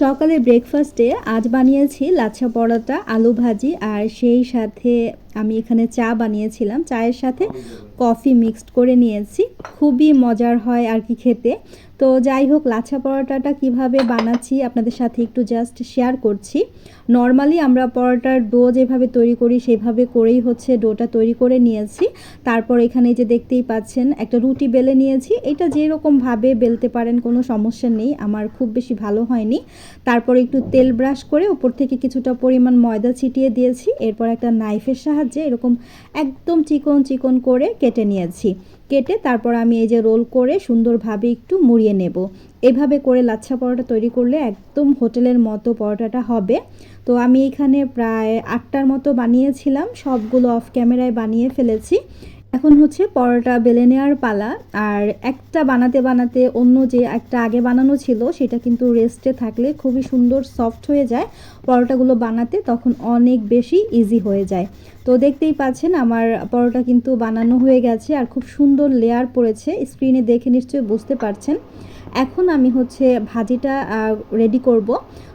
সকালে ব্রেকফাস্টে আজ বানিয়েছি লাচ্ছা পরোটা, আলু ভাজি, আর সেই সাথে আমি এখানে চা বানিয়েছিলাম, চায়ের সাথে। কফি মিক্সড করে নিয়েছি। খুবই মজার হয় আর কি খেতে। তো যাই হোক, লাচ্ছা পরোটাটা কীভাবে বানাচ্ছি আপনাদের সাথে একটু জাস্ট শেয়ার করছি। নর্মালি আমরা পরোটার ডো যেভাবে তৈরি করি, সেভাবে করেই হচ্ছে ডোটা তৈরি করে নিয়েছি। তারপর এখানে যে দেখতেই পাচ্ছেন, একটা রুটি বেলে নিয়েছি। এটা যেরকমভাবে বেলতে পারেন কোনো সমস্যা নেই, আমার খুব বেশি ভালো হয়নি। তারপর একটু তেল ব্রাশ করে উপর থেকে কিছুটা পরিমাণ ময়দা ছিটিয়ে দিয়েছি। এরপর একটা নাইফের সাহায্যে এরকম একদম চিকন চিকন করে কেটে নিয়েছি। কেটে তারপর আমি এই যে রোল করে সুন্দরভাবে একটু মুড়িয়ে নেব। এভাবে করে লাচ্ছা পরোটা তৈরি করলে একদম হোটেলের মতো পরোটাটা হবে। তো আমি এখানে প্রায় আটটার মতো বানিয়েছিলাম। সবগুলো অফ ক্যামেরায় বানিয়ে ফেলেছি। এখন হচ্ছে পরোটা বেলে নেওয়ার পালা, আর একটা বানাতে বানাতে অন্য যে একটা আগে বানানো ছিল, সেটা কিন্তু রেস্টে থাকলে খুবই সুন্দর সফট হয়ে যায়। পরোটাগুলো বানাতে তখন অনেক বেশি ইজি হয়ে যায়। তো দেখতেই পাচ্ছেন আমার পরোটা কিন্তু বানানো হয়ে গেছে, আর খুব সুন্দর লেয়ার পড়েছে। স্ক্রিনে দেখে নিশ্চয়ই বুঝতে পারছেন। এখন আমি হচ্ছে ভাজিটা রেডি করব।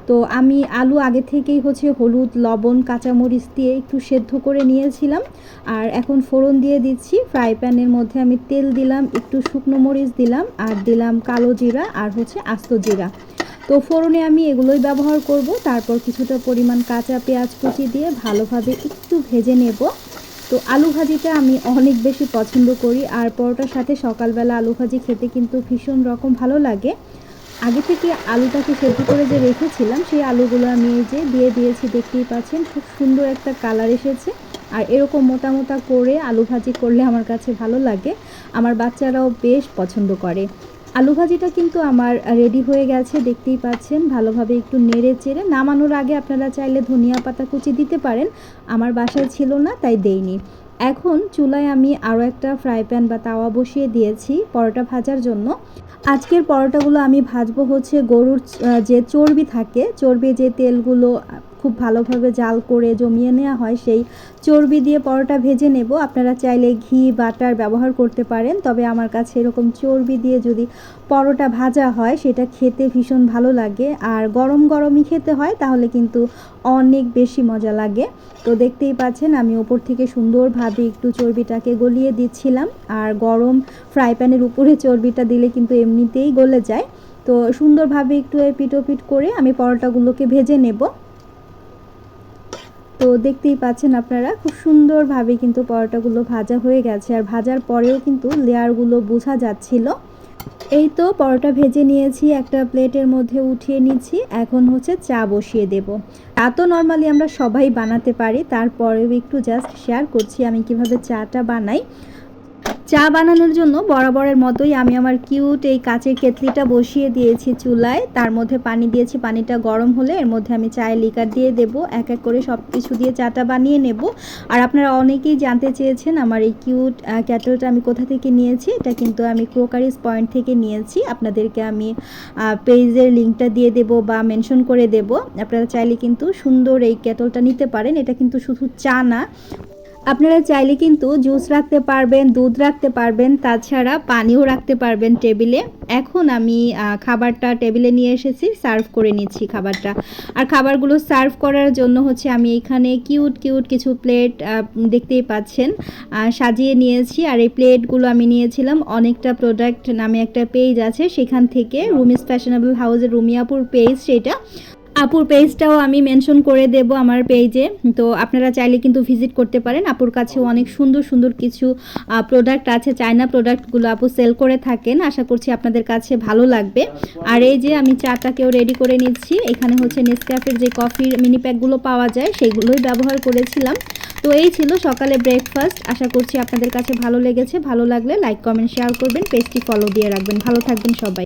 তো আমি আলু আগে থেকেই হচ্ছে হলুদ, লবণ, কাঁচামরিচ দিয়ে একটু সেদ্ধ করে নিয়েছিলাম। আর এখন ফোড়ন দিয়ে দিচ্ছি। ফ্রাই প্যানের মধ্যে আমি তেল দিলাম, একটু শুকনো মরিচ দিলাম, আর দিলাম কালো জিরা আর হচ্ছে আস্ত জিরা। তো ফোড়নে আমি এগুলোই ব্যবহার করব। তারপর কিছুটা পরিমাণ কাঁচা পেঁয়াজ কুচি দিয়ে ভালোভাবে একটু ভেজে নেব। তো আলু ভাজিটা আমি অনেক বেশি পছন্দ করি, আর পরোটার সাথে সকালবেলা আলু ভাজি খেতে কিন্তু ভীষণ রকম ভালো লাগে। আগে থেকে আলুটাকে সেদ্ধ করে যে রেখেছিলাম, সেই আলুগুলো আমি এই যে দিয়ে দিয়েছি, দেখতেই পাচ্ছেন খুব সুন্দর একটা কালার এসেছে। আর এরকম মোটা মোটা করে আলু ভাজি করলে আমার কাছে ভালো লাগে। আমার বাচ্চারাও বেশ পছন্দ করে। আলু ভাজিটা কিন্তু আমার রেডি হয়ে গেছে, দেখতেই পাচ্ছেন, ভালোভাবে একটু নেড়ে চেড়ে। নামানোর আগে আপনারা চাইলে ধনিয়া পাতা কুচি দিতে পারেন, আমার বাসায় ছিল না, তাই দেইনি। এখন চুলায় আমি আরও একটা ফ্রাই প্যান বা তাওয়া বসিয়ে দিয়েছি পরোটা ভাজার জন্য। আজকের পরোটাগুলো আমি ভাজবো হচ্ছে গরুর যে চর্বি থাকে চর্বি যে তেলগুলো খুব ভালোভাবে জাল করে জমিয়ে নেওয়া হয়, সেই চর্বি দিয়ে পরোটা ভেজে নেব। আপনারা চাইলে ঘি, বাটার ব্যবহার করতে পারেন, তবে আমার কাছে এরকম চর্বি দিয়ে যদি পরোটা ভাজা হয়, সেটা খেতে ভীষণ ভালো লাগে। আর গরম গরমই খেতে হয়, তাহলে কিন্তু অনেক বেশি মজা লাগে। তো দেখতেই পাচ্ছেন, আমি ওপর থেকে সুন্দরভাবে একটু চর্বিটাকে গলিয়ে দিচ্ছিলাম। আর গরম ফ্রাই প্যানের উপরে চর্বিটা দিলে কিন্তু এমনিতেই গলে যায়। তো সুন্দরভাবে একটু পিটোপিট করে আমি পরোটাগুলোকে ভেজে নেব। তো দেখতেই পাচ্ছেন আপনারা, খুব সুন্দরভাবে কিন্তু পরোটাগুলো ভাজা হয়ে গেছে। আর ভাজার পরেও কিন্তু লেয়ারগুলো বোঝা যাচ্ছিল। এই তো পরোটা ভেজে নিয়েছি, একটা প্লেটের মধ্যে উঠিয়ে নিচ্ছি। এখন হচ্ছে চা বসিয়ে দেব। তা তো নর্মালি আমরা সবাই বানাতে পারি, তারপরেও একটু জাস্ট শেয়ার করছি আমি কীভাবে চাটা বানাই। চা বানানোর জন্য বরাবরের মতোই আমি আমার কিউট এই কাঁচের কেতলিটা বসিয়ে দিয়েছি চুলায়। তার মধ্যে পানি দিয়েছি, পানিটা গরম হলে এর মধ্যে আমি চায়ের লিকার দিয়ে দেব। এক এক করে সব কিছু দিয়ে চাটা বানিয়ে নেব। আর আপনারা অনেকেই জানতে চেয়েছেন আমার এই কিউট ক্যাটলটা আমি কোথা থেকে নিয়েছি। এটা কিন্তু আমি ক্রোকারিস পয়েন্ট থেকে নিয়েছি। আপনাদেরকে আমি পেজের লিঙ্কটা দিয়ে দেব বা মেনশন করে দেব। আপনারা চাইলে কিন্তু সুন্দর এই ক্যাটলটা নিতে পারেন। এটা কিন্তু শুধু চা না আপনারা চাইলে কিন্তু জুস রাখতে পারবেন, দুধ রাখতে পারবেন, তাছাড়া পানিও রাখতে পারবেন টেবিলে। এখন আমি খাবারটা টেবিলে নিয়ে এসেছি, সার্ভ করে নিচ্ছি খাবারটা। আর খাবারগুলো সার্ভ করার জন্য হচ্ছে আমি এখানে কিউট কিউট কিছু প্লেট দেখতেই পাচ্ছেন সাজিয়ে নিয়েছি। আর এই প্লেটগুলো আমি নিয়েছিলাম, অনেকটা প্রোডাক্ট নামে একটা পেজ আছে, সেখান থেকে রুমিস ফ্যাশনেবল হাউসের রুমিয়াপুর পেজ, সেটা আপুর পেজটাও আমি মেনশন করে দেব আমার পেজে তো আপনারা চাইলে কিন্তু ভিজিট করতে পারেন। আপুর কাছে অনেক সুন্দর সুন্দর কিছু প্রোডাক্ট আছে। চায়না প্রোডাক্টগুলো আপু সেল করে থাকেন। আশা করছি আপনাদের কাছে ভালো লাগবে। আর এই যে আমি চাটাকেও রেডি করে নিচ্ছি। এখানে হচ্ছে নেসক্যাফের যে কফির মিনি প্যাকগুলো পাওয়া যায় সেগুলোই ব্যবহার করেছিলাম। তো এই ছিল সকালে ব্রেকফাস্ট আশা করছি আপনাদের কাছে ভালো লেগেছে। ভালো লাগলে লাইক কমেন্ট শেয়ার করবেন। পেজটি ফলো দিয়ে রাখবেন। ভালো থাকবেন সবাই।